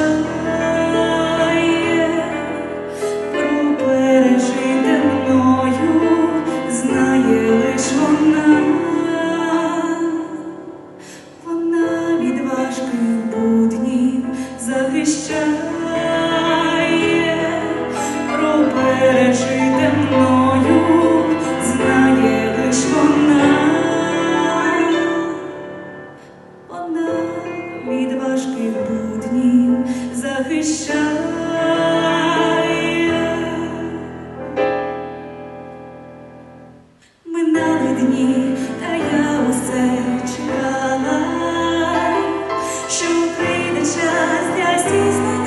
втішає, про пережите мною знає лиш вона. Вона від важких буднів захищає, про пережите мною прийде час для здійснення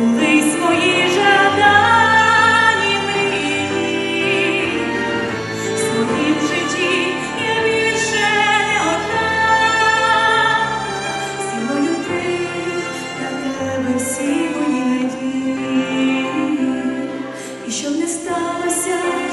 були свої жадані мрії, своїм житті я більше не одна, на тебе всі мої надії, і щоб не сталося.